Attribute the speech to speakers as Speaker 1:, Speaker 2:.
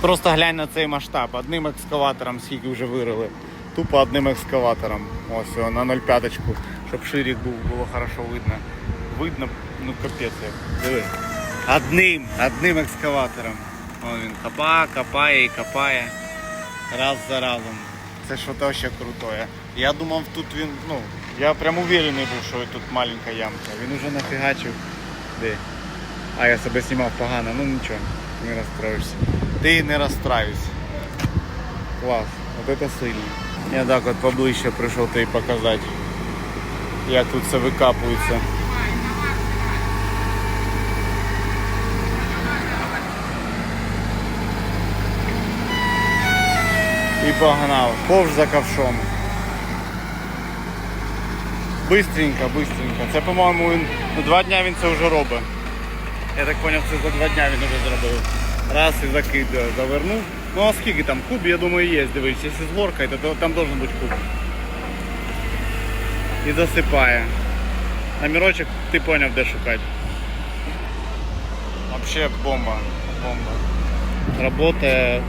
Speaker 1: Просто глянь на цей масштаб. Одним екскаватором скільки вже вирили. Тупо одним екскаватором. Ось на 0,5, щоб ширик був, було хорошо видно. Видно, ну капець. Диви. Одним, одним екскаватором. О, він копає, копає і копає. Раз за разом. Це що-то ще крутое. Я думав, тут він, ну, я прям уверений був, що тут маленька ямка. Він уже нафігачив. Де? А я себе знімав погано, ну нічого, не розстроїшся. Ти не розстраюйся. Клас, от це сильно. Я так от поближче прийшов тобі показати, як тут все викапується. І погнав. Повж за ковшом. Бистренько, бистренько. Це, по-моєму, він ну, два дня він це вже робить. Я так зрозумів, це за два дня він вже зробив. Раз і закид завернув. Ну а скільки там? Куб, я думаю, є, дивись. Якщо з горкою, то, там должен бути куб. І засипає. Номерочок ти зрозумів, де шукати. Вообще бомба. Бомба. Работає